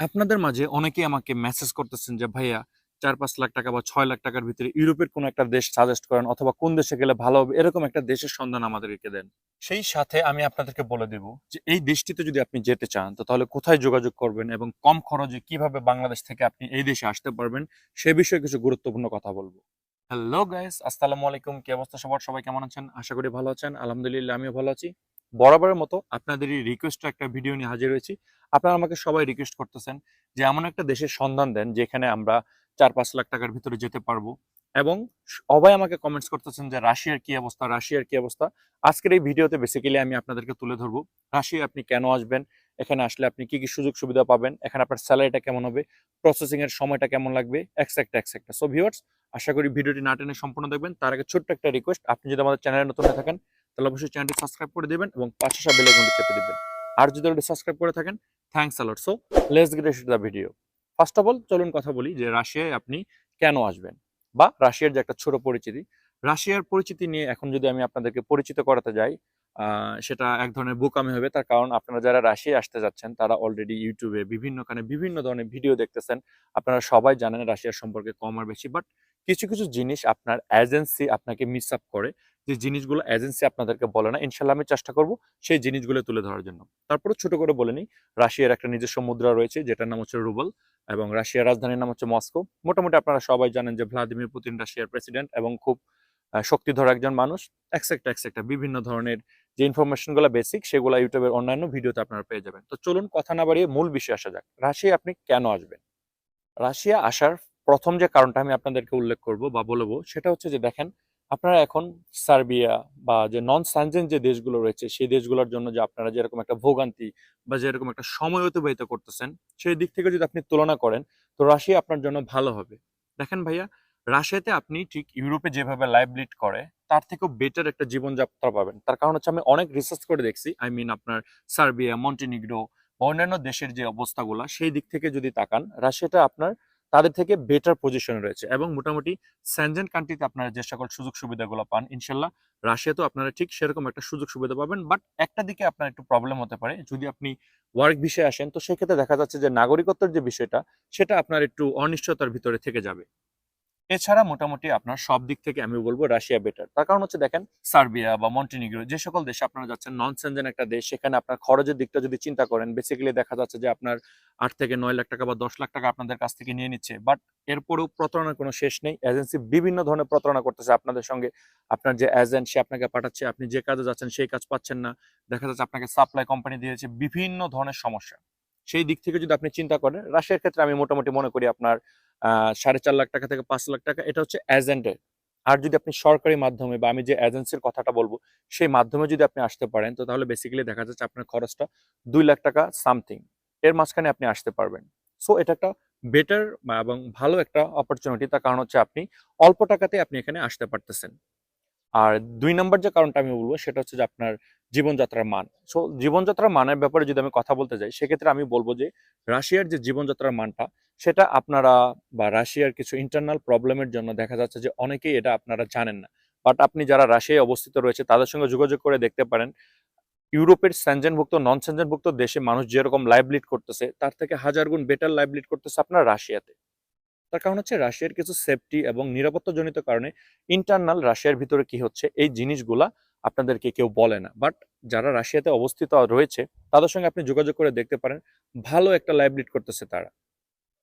আপনাদের মাঝে অনেকেই আমাকে মেসেজ করতেছেন যে, ভাইয়া চার পাঁচ লাখ টাকা বা ছয় লাখ টাকার ভিতরে ইউরোপের কোন একটা দেশ সাজেস্ট করেন অথবা কোন দেশে গেলে ভালো হবে? এরকম একটা দেশের সন্ধান আমাদেরকে দেন। সেই সাথে আমি আপনাদেরকে বলে দেব যে, এই দেশটিতে যদি আপনি যেতে চান, তো তাহলে কোথায় যোগাযোগ করবেন এবং কম খরচে কীভাবে বাংলাদেশ থেকে আপনি এই দেশে আসতে পারবেন, সে বিষয়ে কিছু গুরুত্বপূর্ণ কথা বলব। হ্যালো গাইস আসসালামু আলাইকুম। কি অবস্থা সবার? সবাই কেমন আছেন? আশা করি ভালো আছেন। আলহামদুলিল্লাহ, আমিও ভালো আছি। বরাবরের মতো আপনাদেরই রিকোয়েস্ট একটা ভিডিও নিয়ে হাজির হয়েছি। আপনারা আমাকে সবাই রিকোয়েস্ট করতেছেন যে এমন একটা দেশের সন্ধান দেন যেখানে আমরা চার পাঁচ লাখ টাকার ভিতরে যেতে পারব এবং সবাই আমাকে কমেন্টস করতেছেন যে রাশিয়ার কি অবস্থা, রাশিয়ার কি অবস্থা। আজকের এই ভিডিওতে বেসিক্যালি আমি আপনাদেরকে তুলে ধরবো। রাশিয়া আপনি কেন আসবেন? এখানে আসলে আপনি কি কি সুযোগ সুবিধা পাবেন? এখানে আপনার স্যালারিটা কেমন হবে? প্রসেসিং এর সময়টা কেমন লাগবে? এক্সেক্টা এক্সেক্টা সো ভিউয়ার্স আশা করি ভিডিওটি না টেনে সম্পূর্ণ দেখবেন। তার আগে ছোট্ট একটা রিকোয়েস্ট আপনি যদি আমাদের চ্যানেলে নতুন হয়ে থাকেন তাহলে অবশ্যই চ্যানেলটি সাবস্ক্রাইব করে দিবেন এবং পাশে সব বেল আইকনটি চেপে দিবেন। আর যদি অলরেডি সাবস্ক্রাইব করে থাকেন thanks a lot so let's get the video first of all চলুন কথা বলি যে রাশিয়ায় আপনি কেন আসবেন বা রাশিয়ার যে একটা ছোট পরিচিতি। রাশিয়ার পরিচিতি নিয়ে এখন যদি আমি আপনাদেরকে পরিচিত করাতে যাই সেটা এক ধরনের বোকামি হবে। তার কারণ আপনারা যারা রাশিয়ায় আসতে যাচ্ছেন, তারা অলরেডি ইউটিউবে বিভিন্ন বিভিন্নখানে বিভিন্ন ধরনের ভিডিও দেখতেছেন। আপনারা সবাই জানেন রাশিয়ার সম্পর্কে কম আর বেশি। বাট কিছু কিছু জিনিস আপনার এজেন্সি আপনাকে মিস আপ করে। যে জিনিসগুলো এজেন্সি আপনাদেরকে বলে না, ইনশাল্লাহ আমি চেষ্টা করব সেই জিনিসগুলো তুলে ধরার জন্য। তারপরে ছোট করে বলে নিই, রাশিয়ার একটা নিজস্ব মুদ্রা রয়েছে, যেটার নাম হচ্ছে রুবল এবং রাশিয়ার রাজধানীর নাম হচ্ছে মস্কো। মোটামুটি আপনারা সবাই জানেন যে ভ্লাদিমির পুতিন রাশিয়ার প্রেসিডেন্ট এবং খুব শক্তিধর একজন মানুষ এক্সেক্টা এক্সেক্টা বিভিন্ন ধরনের যে ইনফরমেশনগুলো বেসিক সেগুলো ইউটিউবের অন্যান্য ভিডিওতে আপনারা পেয়ে যাবেন। তো চলুন কথা না বাড়িয়ে মূল বিষয়ে আসা যাক। রাশিয়া আপনি কেন আসবেন? রাশিয়া আসার প্রথম যে কারণটা আমি আপনাদেরকে উল্লেখ করব বা বলব, সেটা হচ্ছে যে দেখেন আপনারা এখন সার্বিয়া বা যে নন স্যানজেন যে দেশগুলো রয়েছে, সেই দেশগুলোর জন্য যে আপনারা যেরকম একটা ভোগান্তি বা যেরকম একটা সময় অতিবাহিত করতেছেন, সেই দিক থেকে যদি আপনি তুলনা করেন, তো রাশিয়া আপনার জন্য ভালো হবে। দেখেন ভাইয়া, রাশিয়াতে আপনি ঠিক ইউরোপে যেভাবে লাইভ লিড করে, তার থেকেও বেটার একটা জীবনযাত্রা পাবেন। তার কারণ হচ্ছে আমি অনেক রিসার্চ করে দেখছি আই মিন আপনার সার্বিয়া, মন্টিনিগ্রো অন্যান্য দেশের যে অবস্থাগুলো, সেই দিক থেকে যদি তাকান, রাশিয়াটা আপনার তাদের থেকে বেটার পজিশনে রয়েছে এবং মোটামুটি স্যানজেন কান্ট্রিতে আপনারা যে সকল সুযোগ সুবিধাগুলো পান, ইনশাল্লাহ রাশিয়াতেও আপনারা ঠিক সেরকম একটা সুযোগ সুবিধা পাবেন। বাট একটা দিকে আপনার একটু প্রবলেম হতে পারে, যদি আপনি ওয়ার্ক বিষয়ে আসেন, তো সেক্ষেত্রে দেখা যাচ্ছে যে নাগরিকত্বের যে বিষয়টা, সেটা আপনার একটু অনিশ্চয়তার ভিতরে থেকে যাবে। এছাড়া মোটামুটি আপনার সব দিক থেকে আমি বলব রাশিয়া বেটার তার কারণ হচ্ছে দেখেন, সার্বিয়া বা মন্টিনিগ্রো যে সকল দেশে আপনারা যাচ্ছেন নন সেনজেন একটা দেশ, সেখানে আপনার খরচের দিকটা যদি চিন্তা করেন বেসিক্যালি দেখা যাচ্ছে যে আপনার আট থেকে নয় লাখ টাকা বা দশ লাখ টাকা আপনাদের কাছ থেকে নিয়ে নিচ্ছে। বাট এরপরেও প্রতারণার কোনো শেষ নেই। এজেন্সি বিভিন্ন ধরনের প্রতারণা করতেছে আপনাদের সঙ্গে। আপনার যে এজেন্ট সে আপনাকে পাঠাচ্ছে, আপনি যে কাজে যাচ্ছেন সেই কাজ পাচ্ছেন না। দেখা যাচ্ছে আপনাকে সাপ্লাই কোম্পানি দিয়েছে বিভিন্ন ধরনের সমস্যা। সেই দিক থেকে যদি আপনি চিন্তা করেন, রাশিয়ার ক্ষেত্রে আমি মোটামুটি মনে করি আপনার সাড়ে চার লাখ টাকা থেকে পাঁচ লাখ টাকা, এটা হচ্ছে এজেন্টের আর যদি আপনি সরকারি মাধ্যমে বা আমি যে এজেন্সির কথাটা বলব, সেই মাধ্যমে যদি আপনি আসতে পারেন, তো তাহলে বেসিক্যালি দেখা যাচ্ছে আপনার খরচটা দুই লাখ টাকা সামথিং এর মাঝখানে আপনি আসতে পারবেন। সো এটা একটা বেটার এবং ভালো একটা অপরচুনিটি তার কারণ হচ্ছে আপনি অল্প টাকাতে আপনি এখানে আসতে পারতেছেন। আর দুই নম্বর যে কারণটা আমি বলব, সেটা হচ্ছে যে আপনার জীবনযাত্রার মান। সো জীবনযাত্রার মানের ব্যাপারে যদি আমি কথা বলতে যাই, সেক্ষেত্রে আমি বলব যে রাশিয়ার যে জীবনযাত্রার মানটা সেটা আপনারা বা রাশিয়ার কিছু ইন্টারনাল প্রবলেমের জন্য দেখা যাচ্ছে যে অনেকেই এটা আপনারা জানেন না। বাট আপনি যারা রাশিয়ায় অবস্থিত রয়েছে, তাদের সঙ্গে যোগাযোগ করে দেখতে পারেন। ইউরোপের স্যানজেনভুক্ত নন স্যানজেনভুক্ত দেশে মানুষ যেরকম লাইভ লিড করতেছে, তার থেকে হাজার গুণ বেটার লাইভ লিড করতেছে আপনার রাশিয়াতে। তার কারণ হচ্ছে রাশিয়ার কিছু সেফটি এবং নিরাপত্তাজনিত কারণে ইন্টারনাল রাশিয়ার ভিতরে কি হচ্ছে, এই জিনিসগুলা আপনাদেরকে কেউ বলে না। বাট যারা রাশিয়াতে অবস্থিত রয়েছে, তাদের সঙ্গে আপনি যোগাযোগ করে দেখতে পারেন, ভালো একটা লাইভ লিড করতেছে তারা।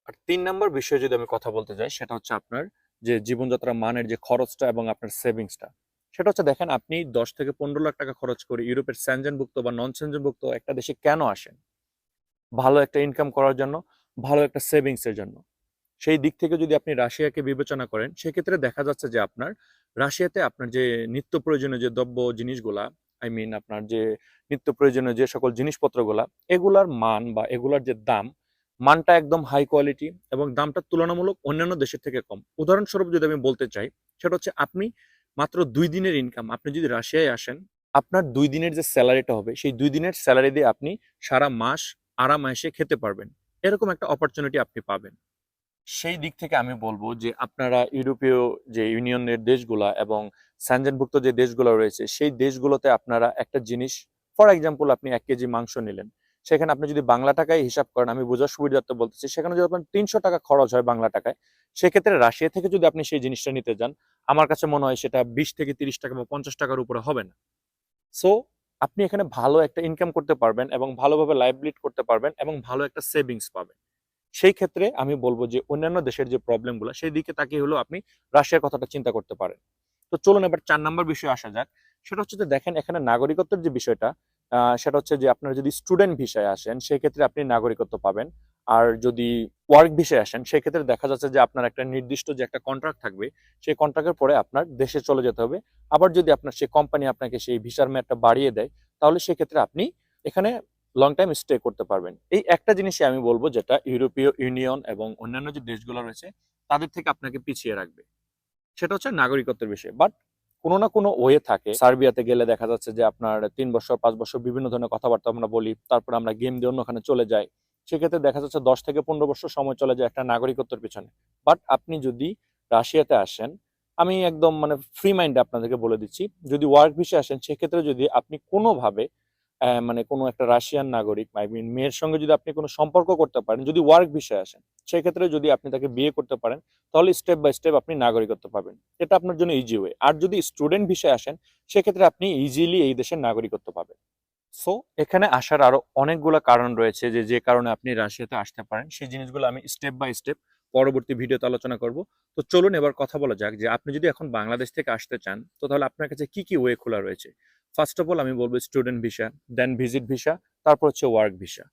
আর তিন নম্বর বিষয়ে যদি আমি কথা বলতে যাই, সেটা হচ্ছে আপনার যে জীবনযাত্রা মানের যে খরচটা এবং আপনার সেভিংসটা। সেটা হচ্ছে দেখেন, আপনি দশ থেকে পনেরো লাখ টাকা খরচ করে ইউরোপের স্যানজেনভুক্ত বা নন স্যানজেনভুক্ত একটা দেশে কেন আসেন? ভালো একটা ইনকাম করার জন্য, ভালো একটা সেভিংস এর জন্য। সেই দিক থেকে যদি আপনি রাশিয়াকে বিবেচনা করেন, সেক্ষেত্রে দেখা যাচ্ছে যে আপনার রাশিয়াতে আপনার যে নিত্য প্রয়োজনীয় যে দ্রব্য জিনিসগুলা আই মিন আপনার যে নিত্য প্রয়োজনীয় যে সকল জিনিসপত্রগুলা, এগুলার মান বা এগুলার যে দাম মানটা একদম হাই কোয়ালিটি এবং দামটা তুলনামূলক অন্যান্য দেশের থেকে কম। উদাহরণস্বরূপ যদি আমি বলতে চাই, সেটা হচ্ছে আপনি মাত্র দুই দিনের ইনকাম আপনি যদি রাশিয়ায় আসেন, আপনার দুই দিনের যে স্যালারিটা হবে, সেই দুই দিনের স্যালারি দিয়ে আপনি সারা মাস আরামায়েসে খেতে পারবেন। এরকম একটা অপরচুনিটি আপনি পাবেন। সেই দিক থেকে আমি বলব যে, আপনারা ইউরোপীয় যে ইউনিয়নের দেশগুলা এবং স্যানজেনভুক্ত যে দেশগুলো রয়েছে, সেই দেশগুলোতে আপনারা একটা জিনিস ফর এক্সাম্পল আপনি এক কেজি মাংস নিলেন। সেখানে আপনি যদি বাংলা টাকায় হিসাব করেন, আমি বোঝার সুবিধার্থে বলতেছি, সেখানে যদি আপনার তিনশো টাকা খরচ হয় বাংলা টাকায়, সেক্ষেত্রে রাশিয়া থেকে যদি আপনি সেই জিনিসটা নিতে যান, আমার কাছে মনে হয় সেটা বিশ থেকে তিরিশ টাকা বা পঞ্চাশ টাকার উপরে হবে না। সো আপনি এখানে ভালো একটা ইনকাম করতে পারবেন এবং ভালোভাবে লাইফ লিড করতে পারবেন এবং ভালো একটা সেভিংস পাবেন। সেই ক্ষেত্রে আমি বলব যে অন্যান্য দেশের যে প্রবলেমগুলো সেই দিকে তাকিয়ে হলেও আপনি রাশিয়ার কথাটা চিন্তা করতে পারেন। তো চলুন এবার চার নাম্বার বিষয়ে আসা যাক। সেটা হচ্ছে যে দেখেন, এখানে নাগরিকত্বের যে বিষয়টা সেটা হচ্ছে যে আপনারা যদি স্টুডেন্ট ভিসায় আসেন, সেক্ষেত্রে আপনি নাগরিকত্ব পাবেন। আর যদি ওয়ার্ক ভিসায় আসেন, সেক্ষেত্রে দেখা যাচ্ছে যে আপনার একটা নির্দিষ্ট যে একটা কন্ট্রাক্ট থাকবে, সেই কন্ট্রাক্টের পরে আপনার দেশে চলে যেতে হবে। আবার যদি আপনার সেই কোম্পানি আপনাকে সেই ভিসার মেয়াদটা বাড়িয়ে দেয়, তাহলে সেক্ষেত্রে আপনি এখানে লং টাইম স্টে করতে পারবেন। এই একটা জিনিসই আমি বলব যেটা ইউরোপীয় ইউনিয়ন এবং অন্যান্য যে দেশগুলো রয়েছে, তাদের থেকে আপনাকে পিছিয়ে রাখবে। সেটা হচ্ছে নাগরিকত্বের বিষয়। বাট কোনো না কোনো ওয়ে থাকে। সার্বিয়াতে গেলে দেখা যাচ্ছে যে আপনার তিন বছর, পাঁচ বছর বিভিন্ন ধরনের কথাবার্তা আমরা বলি, তারপরে আমরা গেম দিয়ে অন্যখানে চলে যাই। সেক্ষেত্রে দেখা যাচ্ছে দশ থেকে পনেরো বছর সময় চলে যায় একটা নাগরিকত্বের পিছনে। বাট আপনি যদি রাশিয়াতে আসেন, আমি একদম মানে ফ্রি মাইন্ডে আপনাদেরকে বলে দিচ্ছি, যদি ওয়ার্ক ভিসে আসেন, সেক্ষেত্রে যদি আপনি কোনোভাবে মানে কোনো একটা রাশিয়ান নাগরিক আই মিন মেয়ের সঙ্গে যদি আপনি কোনো সম্পর্ক করতে পারেন, যদি ওয়ার্ক ভিসে আসেন, সেক্ষেত্রে যদি আপনি তাকে বিয়ে করতে পারেন, তাহলে স্টেপ বাই স্টেপ আপনি নাগরিকত্ব পাবেন। এটা আপনার জন্য ইজি ওয়ে আর যদি স্টুডেন্ট ভিসায় আসেন, সেক্ষেত্রে আপনি ইজিলি এই দেশের নাগরিকত্ব পাবেন। সো এখানে আসার আরও অনেকগুলো কারণ রয়েছে যে যে কারণে আপনি রাশিয়াতে আসতে পারেন, সেই জিনিসগুলো আমি স্টেপ বাই স্টেপ পরবর্তী ভিডিওতে আলোচনা করব। তো চলুন এবার কথা বলা যাক যে, আপনি যদি এখন বাংলাদেশ থেকে আসতে চান, তো তাহলে আপনার কাছে কি কি ওয়ে খোলা রয়েছে? ফার্স্ট অফ অল আমি বলব student visa then visit visa তারপর হচ্ছে ওয়ার্ক ভিসা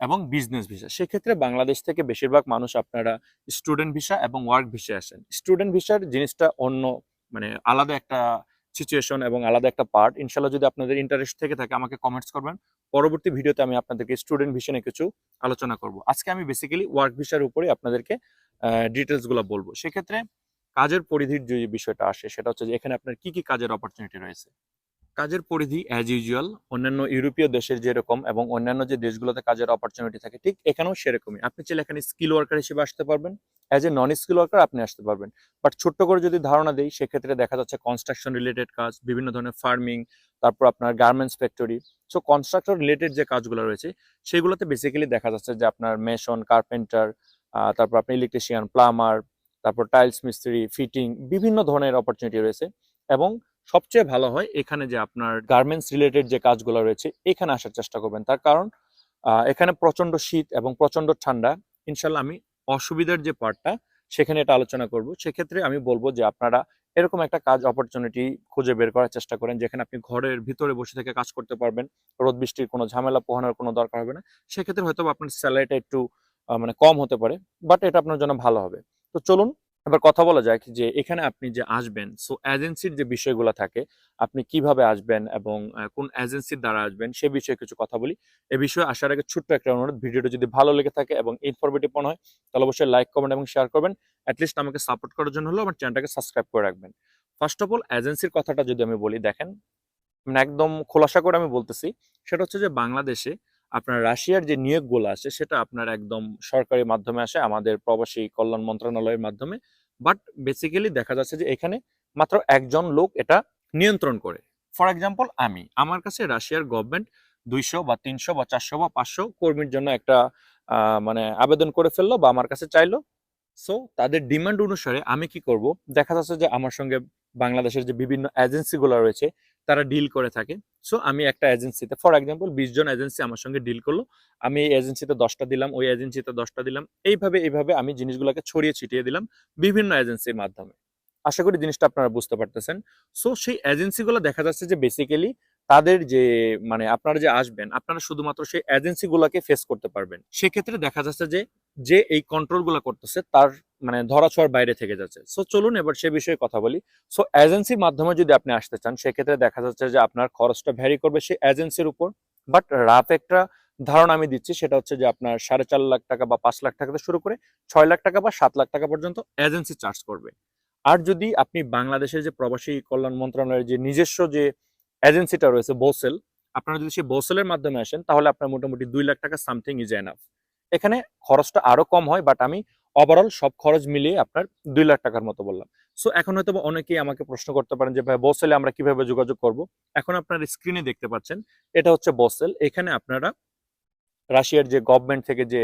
এবং বিজনেস ভিসা সেক্ষেত্রে বাংলাদেশ থেকে বেশিরভাগ মানুষ আপনারা স্টুডেন্ট ভিসা এবং ওয়ার্ক ভিসা আসেন। স্টুডেন্ট ভিসার জিনিসটা অন্য মানে আলাদা একটা সিচুয়েশন এবং আলাদা একটা পার্ট ইনশাল্লাহ যদি আপনাদের ইন্টারেস্ট থেকে থাকে, আমাকে কমেন্টস করবেন। পরবর্তী ভিডিওতে আমি আপনাদেরকে স্টুডেন্ট ভিসা নিয়ে কিছু আলোচনা করব। আজকে আমি বেসিক্যালি ওয়ার্ক ভিসার উপরে আপনাদেরকে ডিটেলসগুলো বলব। সেক্ষেত্রে কাজের পরিধির যে বিষয়টা আসে, সেটা হচ্ছে যে এখানে আপনার কি কি কাজের অপরচুনিটি রয়েছে। কাজের পরিধি অ্যাজ ইউজুয়াল অন্যান্য ইউরোপীয় দেশের যেরকম এবং অন্যান্য যে দেশগুলোতে কাজের অপরচুনিটি থাকে, ঠিক এখানেও সেরকমই। আপনি চাইলে এখানে স্কিল ওয়ার্কার হিসেবে আসতে পারবেন। As a non skill worker আপনি আসতে পারবেন। বাট ছোট্ট করে যদি ধারণা দেই, সেক্ষেত্রে দেখা যাচ্ছে কনস্ট্রাকশন রিলেটেড কাজ, বিভিন্ন ধরনের ফার্মিং তারপর আপনার garments factory so construction related যে কাজগুলো রয়েছে, সেগুলোতে বেসিক্যালি দেখা যাচ্ছে যে আপনার মেশন কার্পেন্টার তারপর আপনি ইলেকট্রিশিয়ান প্লামার তারপর টাইলস মিস্ত্রি ফিটিং বিভিন্ন ধরনের অপরচুনিটি রয়েছে। এবং সবচেয়ে ভালো হয় এখানে যে আপনার গার্মেন্টস রিলেটেড যে কাজগুলো রয়েছে, এখানে আসার চেষ্টা করবেন। তার কারণ এখানে প্রচণ্ড শীত এবং প্রচণ্ড ঠান্ডা। ইনশাল্লাহ আমি অসুবিধার যে পার্টটা সেখানে এটা আলোচনা করব। সেক্ষেত্রে আমি বলব যে আপনারা এরকম একটা কাজ অপরচুনিটি খুঁজে বের করার চেষ্টা করেন, যেখানে আপনি ঘরের ভিতরে বসে থেকে কাজ করতে পারবেন। রোদ বৃষ্টির কোনো ঝামেলা পোহানোর কোনো দরকার হবে না। সেক্ষেত্রে হয়তো আপনার স্যালারিটা একটু মানে কম হতে পারে বাট এটা আপনার জন্য ভালো হবে। তো চলুন এবার কথা বলা যাক যে এখানে আপনি যে আসবেন সো এজেন্সির যে বিষয়গুলো থাকে, আপনি কীভাবে আসবেন এবং কোন এজেন্সির দ্বারা আসবেন সে বিষয়ে কিছু কথা বলি। এ বিষয়ে আসার আগে ছোট্ট একটা অনুরোধ, ভিডিওটা যদি ভালো লেগে থাকে এবং ইনফরমেটিভ মনে হয়, তাহলে অবশ্যই লাইক কমেন্ট এবং শেয়ার করবেন। অ্যাটলিস্ট আমাকে সাপোর্ট করার জন্য হলেও আমার চ্যানেলটাকে সাবস্ক্রাইব করে রাখবেন। ফার্স্ট অফ অল এজেন্সির কথাটা যদি আমি বলি, দেখেন মানে একদম খোলাসা করে আমি বলতেছি, সেটা হচ্ছে যে বাংলাদেশে আপনার রাশিয়ার যে নিয়োগগুলো আসে সেটা আপনার একদম সরকারি মাধ্যমে আসে, আমাদের প্রবাসী কল্যাণ মন্ত্রণালয়ের মাধ্যমে। বাট বেসিক্যালি দেখা যাচ্ছে যে এখানে মাত্র একজন লোক এটা নিয়ন্ত্রণ করে। ফর এক্সাম্পল আমি। আমার কাছে রাশিয়ার গভর্নমেন্ট দুইশো বা তিনশো বা চারশো বা পাঁচশো কর্মীর জন্য একটা মানে আবেদন করে ফেলল বা আমার কাছে চাইলো। সো তাদের ডিমান্ড অনুসারে আমি কি করব? দেখা যাচ্ছে যে আমার সঙ্গে বাংলাদেশের যে বিভিন্ন এজেন্সিগুলো রয়েছে তারা ডিল করে থাকে। সো আমি একটা এজেন্সিতে ফর এক্সাম্পল বিশ জন এজেন্সি আমার সঙ্গে ডিল করল। আমি এই এজেন্সিতে দশটা দিলাম, ওই এজেন্সিতে দশটা দিলাম। এইভাবে এইভাবে আমি জিনিসগুলোকে ছড়িয়ে ছিটিয়ে দিলাম বিভিন্ন এজেন্সির মাধ্যমে। আশা করি জিনিসটা আপনারা বুঝতে পারতেছেন। সো সেই এজেন্সিগুলো দেখা যাচ্ছে যে বেসিক্যালি তাদের যে মানে আপনারা যে আসবেন, আপনারা শুধুমাত্র সেই এজেন্সিগুলোকে ফেস করতে পারবেন। সেক্ষেত্রে দেখা যাচ্ছে যে যে এই কন্ট্রোলগুলো করতেছে, তার মানে ধরাছোঁয়ার বাইরে থেকে যাচ্ছে। সো চলুন এবার সে বিষয়ে কথা বলি। সো এজেন্সির মাধ্যমে যদি আপনি আসতে চান, সেক্ষেত্রে দেখা যাচ্ছে যে আপনার খরচটা ভ্যারি করবে সেই এজেন্সির উপর। বাট রাফ একটা ধারণা আমি দিচ্ছি, সেটা হচ্ছে যে আপনার সাড়ে চার লাখ টাকা বা পাঁচ লাখ টাকা থেকে শুরু করে ছয় লাখ টাকা বা সাত লাখ টাকা পর্যন্ত এজেন্সি চার্জ করবে। আর যদি আপনি বাংলাদেশের যে প্রবাসী কল্যাণ মন্ত্রণালয়ের যে নিজস্ব যে এজেন্সিটা রয়েছে বোসেল আপনারা যদি সেই বোসেলের মাধ্যমে আসেন, তাহলে আপনার মোটামুটি দুই লাখ টাকা সামথিং ইজ এনাফ এখানে খরচটা আরও কম হয় বাট আমি ওভারঅল সব খরচ মিলিয়ে আপনার দুই লাখ টাকার মতো বললাম। সো এখন হয়তো অনেকেই আমাকে প্রশ্ন করতে পারেন যে, ভাই বোসেলে আমরা কীভাবে যোগাযোগ করব? এখন আপনার স্ক্রিনে দেখতে পাচ্ছেন, এটা হচ্ছে বোসেল এখানে আপনারা রাশিয়ার যে গভর্নমেন্ট থেকে যে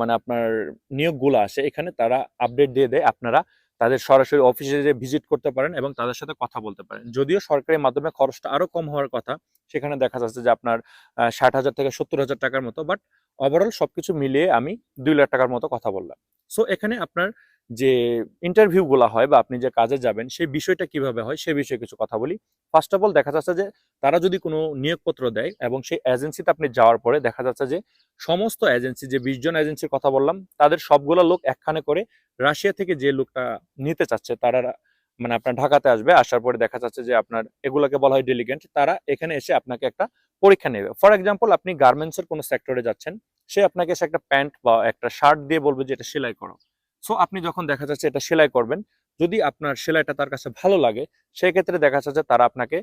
মানে আপনার নিয়োগগুলো আসে, এখানে তারা আপডেট দিয়ে দেয়। আপনারা তাদের সরাসরি অফিসে যে ভিজিট করতে পারেন এবং তাদের সাথে কথা বলতে পারেন। যদিও সরকারি মাধ্যমে খরচটা আরও কম হওয়ার কথা, সেখানে দেখা যাচ্ছে যে আপনার ষাট হাজার থেকে সত্তর হাজার টাকার মতো বাট ওভারঅল সব কিছু মিলিয়ে আমি দুই লাখ টাকার মতো কথা বললাম। সো এখানে আপনার যে ইন্টারভিউ গুলা হয় বা আপনি যে কাজে যাবেন, সেই বিষয়টা কীভাবে হয়, সে বিষয়ে কিছু কথা বলি। ফার্স্ট অফ অল দেখা যাচ্ছে যে তারা যদি কোনো নিয়োগপত্র দেয় এবং সেই এজেন্সিতে আপনি যাওয়ার পরে দেখা যাচ্ছে যে সমস্ত এজেন্সি যে বিশ জন এজেন্সির কথা বললাম, তাদের সবগুলো লোক একখানে করে রাশিয়া থেকে যে লোকটা নিতে চাচ্ছে, তারা মানে আপনার ঢাকাতে আসবে, আসার পরে দেখা যাচ্ছে যে আপনার এগুলোকে বলা হয় ডেলিগেন্ট তারা এখানে এসে আপনাকে একটা পরীক্ষা নেবে। ফর এক্সাম্পল আপনি গার্মেন্টস এর কোনো সেক্টরে যাচ্ছেন, সে আপনাকে এসে একটা প্যান্ট বা একটা শার্ট দিয়ে বলবে যে এটা সেলাই করো। সো আপনি যখন দেখা যাচ্ছে এটা সেলাই করবেন, যদি আপনার সেলাইটা তার কাছে ভালো লাগে, সেক্ষেত্রে দেখা যাচ্ছে তারা আপনাকে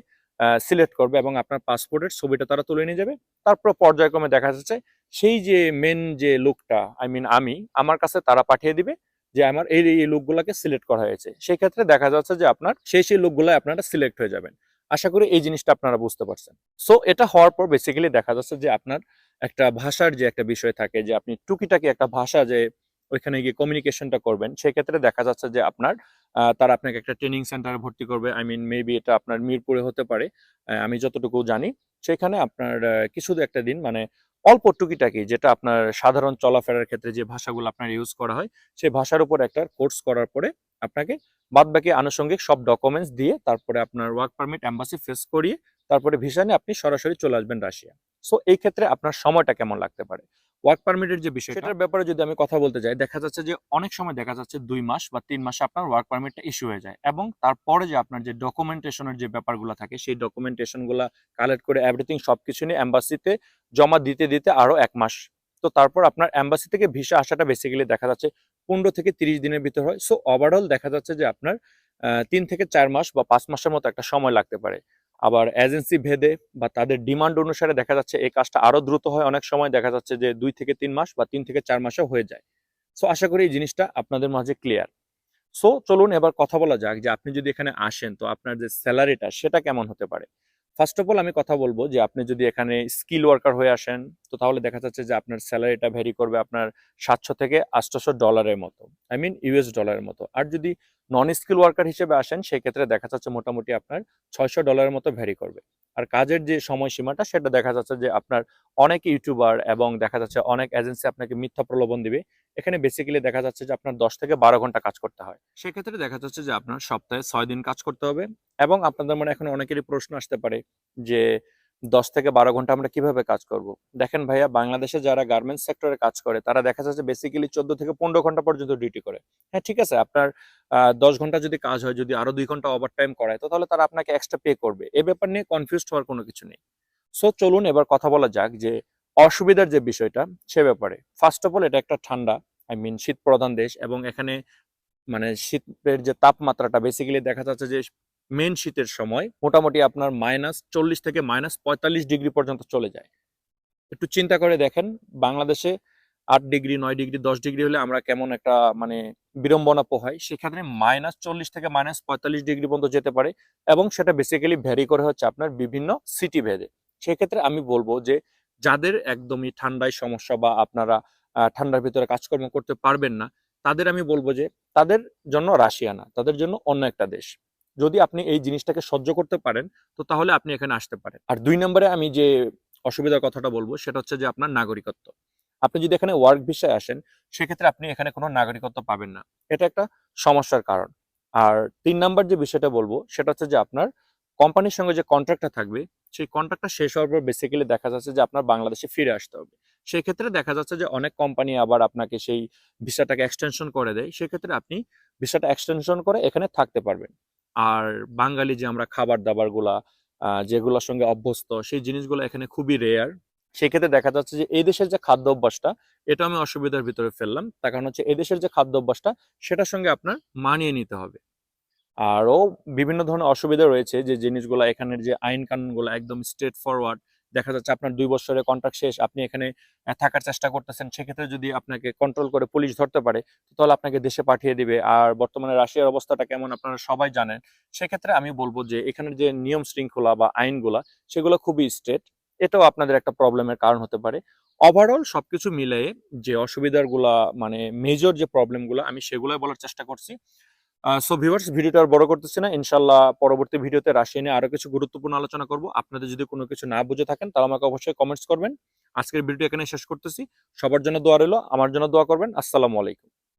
সিলেক্ট করবে এবং আপনার পাসপোর্টের ছবিটা তারা তুলে নিয়ে যাবে। তারপর পর্যায়ক্রমে দেখা যাচ্ছে সেই যে মেন যে লুকটা আই মিন আমি, আমার কাছে তারা পাঠিয়ে দিবে যে আমার এই এই লোকগুলোকে সিলেক্ট করা হয়েছে। সেই ক্ষেত্রে দেখা যাচ্ছে যে আপনার সেই সেই লোকগুলো আপনারা সিলেক্ট হয়ে যাবেন। আশা করি এই জিনিসটা আপনারা বুঝতে পারছেন। সো এটা হওয়ার পর বেসিক্যালি দেখা যাচ্ছে যে আপনার একটা ভাষার যে একটা বিষয় থাকে, যে আপনি টুকিটাকি একটা ভাষা যে ওইখানে গিয়ে কমিউনিকেশনটা করবেন। সেক্ষেত্রে দেখা যাচ্ছে যে আপনার তারা আপনাকে একটা ট্রেনিং সেন্টারে ভর্তি করবে। আই মিন মেবি এটা আপনার মিরপুরে হতে পারে আমি যতটুকু জানি। সেখানে আপনার কিছু একটা দিন মানে অল্প টুকিটাকি যেটা আপনার সাধারণ চলাফেরার ক্ষেত্রে যে ভাষাগুলো আপনার ইউজ করা হয় সেই ভাষার উপর একটা কোর্স করার পরে আপনাকে বাদবাকি আনুষঙ্গিক সব ডকুমেন্টস দিয়ে তারপরে আপনার ওয়ার্ক পারমিট অ্যাম্বাসি ফেস করিয়ে তারপরে ভিসা নিয়ে আপনি সরাসরি চলে আসবেন রাশিয়া। সো এই ক্ষেত্রে আপনার সময়টা কেমন লাগতে পারে? ওয়ার্ক পারমিটের যে বিষয় সেটার ব্যাপারে যদি আমি কথা বলতে যাই, দেখা যাচ্ছে যে অনেক সময় দেখা যাচ্ছে দুই মাস বা তিন মাসে আপনার ওয়ার্ক পারমিটটা ইস্যু হয়ে যায় এবং তারপরে যে আপনার যে ডকুমেন্টেশনের যে ব্যাপারগুলো থাকে, সেই ডকুমেন্টেশনগুলো কালেক্ট করে এভরিথিং সবকিছু নিয়ে এম্বাসিতে জমা দিতে দিতে আরও এক মাস। তো তারপর আপনার এম্বাসি থেকে ভিসা আসাটা বেসিক্যালি দেখা যাচ্ছে পনেরো থেকে তিরিশ দিনের ভিতর হয়। সো ওভারঅল দেখা যাচ্ছে যে আপনার তিন থেকে চার মাস বা পাঁচ মাসের মতো একটা সময় লাগতে পারে। আবার এজেন্সি ভেদে বা তাদের ডিমান্ড অনুসারে দেখা যাচ্ছে এই কাজটা আরও দ্রুত হয়। অনেক সময় দেখা যাচ্ছে যে দুই থেকে তিন মাস বা তিন থেকে চার মাসে হয়ে যায়। সো আশা করি এই জিনিসটা আপনাদের মাঝে ক্লিয়ার সো চলুন এবার কথা বলা যাক যে আপনি যদি এখানে আসেন, তো আপনার যে স্যালারিটা সেটা কেমন হতে পারে? ফার্স্ট অফ অল আমি কথা বলব যে আপনি যদি এখানে স্কিল ওয়ার্কার হয়ে আসেন, তো তাহলে দেখা যাচ্ছে যে আপনার স্যালারিটা ভ্যারি করবে আপনার সাতশো থেকে আটশোশো ডলারের মতো। আই মিন ইউএস ডলারের মতো। আর যদি নন স্কিল ওয়ার্কার হিসেবে আসেন, সেক্ষেত্রে দেখা যাচ্ছে মোটামুটি আপনার ছয়শো ডলারের মতো ভ্যারি করবে। আর কাজের যে সময়সীমাটা, সেটা দেখা যাচ্ছে যে আপনার অনেক ইউটিউবার এবং দেখা যাচ্ছে অনেক এজেন্সি আপনাকে মিথ্যা প্রলোভন দিবে। এখানে বেসিক্যালি দেখা যাচ্ছে যে আপনার দশ থেকে বারো ঘণ্টা কাজ করতে হয়। সেক্ষেত্রে দেখা যাচ্ছে যে আপনার সপ্তাহে ছয় দিন কাজ করতে হবে এবং আপনাদের মনে এখন অনেকেরই প্রশ্ন আসতে পারে যে দশ থেকে বারো ঘণ্টা আমরা কীভাবে কাজ করব? দেখেন ভাইয়া, বাংলাদেশে যারা গার্মেন্টস সেক্টরে কাজ করে, তারা দেখা যাচ্ছে বেসিক্যালি চোদ্দ থেকে পনেরো ঘণ্টা পর্যন্ত ডিউটি করে। হ্যাঁ ঠিক আছে, আপনার দশ ঘণ্টা যদি কাজ হয়, যদি আরও দুই ঘণ্টা ওভার টাইম করায়, তো তাহলে তারা আপনাকে এক্সট্রা পে করবে। এ ব্যাপার নিয়ে কনফিউজড হওয়ার কোনো কিছু নেই। সো চলুন এবার কথা বলা যাক যে অসুবিধার যে বিষয়টা, সে ব্যাপারে। ফার্স্ট অফ অল এটা একটা ঠান্ডা আই মিন শীত প্রধান দেশ এবং এখানে মানে শীতের যে তাপমাত্রাটা বেসিক্যালি দেখা যাচ্ছে যে মেন শীতের সময় মোটামুটি আপনার মাইনাস চল্লিশ থেকে মাইনাস পঁয়তাল্লিশ ডিগ্রি পর্যন্ত চলে যায়। একটু চিন্তা করে দেখেন, বাংলাদেশে আট ডিগ্রি নয় ডিগ্রি দশ ডিগ্রি হলে আমরা কেমন একটা মানে বিড়ম্বনা পোহাই সেক্ষেত্রে মাইনাস চল্লিশ থেকে মাইনাস পঁয়তাল্লিশ ডিগ্রি পর্যন্ত যেতে পারে এবং সেটা বেসিক্যালি ভ্যারি করে হচ্ছে আপনার বিভিন্ন সিটি ভেদে। সেক্ষেত্রে আমি বলব যে যাদের একদমই ঠান্ডায় সমস্যা বা আপনারা ঠান্ডার ভিতরে কাজকর্ম করতে পারবেন না, তাদের আমি বলব যে তাদের জন্য রাশিয়া না তাদের জন্য অন্য একটা দেশ। যদি আপনি এই জিনিসটাকে সহ্য করতে পারেন, তো তাহলে আপনি এখানে আসতে পারেন। আর দুই নম্বরে আমি যে অসুবিধার কথাটা বলব, সেটা হচ্ছে যে আপনার নাগরিকত্ব। আপনি যদি এখানে ওয়ার্ক ভিসায় আসেন, সেক্ষেত্রে আপনি এখানে কোনো নাগরিকত্ব পাবেন না। এটা একটা সমস্যার কারণ। আর তিন নাম্বার যে বিষয়টা বলব, সেটা হচ্ছে যে আপনার কোম্পানির সঙ্গে যে কন্ট্রাক্টটা থাকবে, সেই কন্ট্রাক্টটা শেষ হওয়ার পর বেসিক্যালি দেখা যাচ্ছে যে আপনার বাংলাদেশে ফিরে আসতে হবে। সেই ক্ষেত্রে দেখা যাচ্ছে যে অনেক কোম্পানি আবার আপনাকে সেই ভিসাটাকে এক্সটেনশন করে দেয়। সেক্ষেত্রে আপনি ভিসাটা এক্সটেনশন করে এখানে থাকতে পারবেন। আর বাঙালি যে আমরা খাবার দাবারগুলা আহ, যেগুলোর সঙ্গে অভ্যস্ত সেই জিনিসগুলো এখানে খুবই রেয়ার সেক্ষেত্রে দেখা যাচ্ছে যে এই দেশের যে খাদ্য অভ্যাসটা এটা আমি অসুবিধার ভিতরে ফেললাম। তার কারণ হচ্ছে এদেশের দেশের যে খাদ্য অভ্যাসটা সেটার সঙ্গে আপনার মানিয়ে নিতে হবে। আরও বিভিন্ন ধরনের অসুবিধা রয়েছে যে জিনিসগুলো এখানের যে আইন কানুনগুলো একদম স্ট্রেট ফরওয়ার্ড দেখা যাচ্ছে আপনার দুই বছরের কন্ট্রাক্ট শেষ, আপনি এখানে থাকার চেষ্টা করতেছেন, সেক্ষেত্রে যদি আপনাকে কন্ট্রোল করে পুলিশ ধরতে পারে তাহলে আপনাকে দেশে পাঠিয়ে দিবে। আর বর্তমানে রাশিয়ার অবস্থাটা কেমন আপনারা সবাই জানেন, সেক্ষেত্রে আমি বলব যে এখানের যে নিয়ম শৃঙ্খলা বা আইনগুলা, সেগুলো খুবই স্ট্রেট এটাও আপনাদের একটা প্রবলেমের কারণ হতে পারে। ওভারঅল সবকিছু মিলিয়ে যে অসুবিধাগুলা মানে মেজর যে প্রবলেমগুলো আমি সেগুলোই বলার চেষ্টা করছি। সো ভিভার্স ভিডিওটা আর বড় করতেছি না। ইনশাল্লাহ পরবর্তী ভিডিওতে রাশিয়া নিয়ে আরও কিছু গুরুত্বপূর্ণ আলোচনা করব। আপনাদের যদি কোনো কিছু না বুঝে থাকেন, তাহলে আমাকে অবশ্যই কমেন্টস করবেন। আজকের ভিডিও এখানে শেষ করতেছি। সবার জন্য দোয়া রইল, আমার জন্য দোয়া করবেন। আসসালামু আলাইকুম।